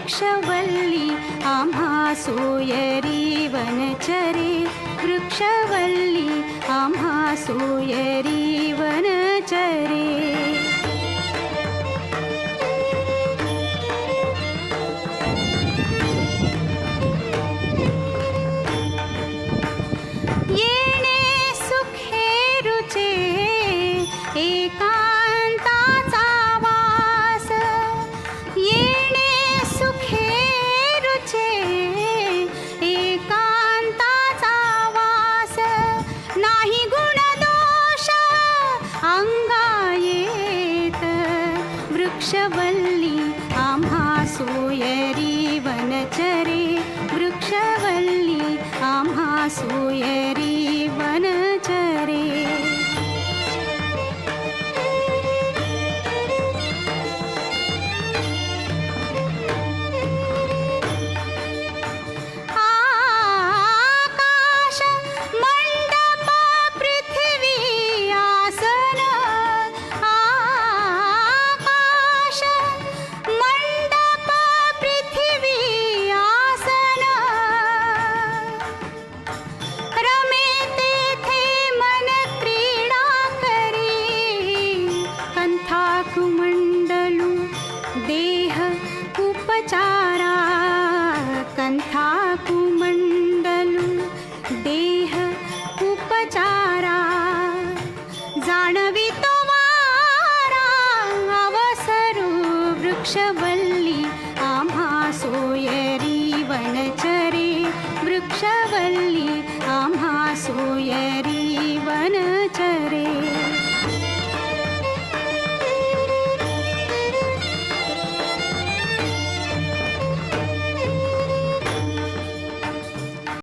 वृक्षवल्ली आम्हा सोयरी वनचरे। वृक्षवल्ली आम्हा सोयरी वृक्षवल्ली आम्हा सोयरी वनचरे। वृक्षवल्ली आम्हा सोयरी वनचरे। आकाश कंथा देह उपचारा जाणवी तो वारा अवसरू वृक्षवल्ली आम्हा सोयरी वनचरे वृक्षवल्ली आम्हा सोयरी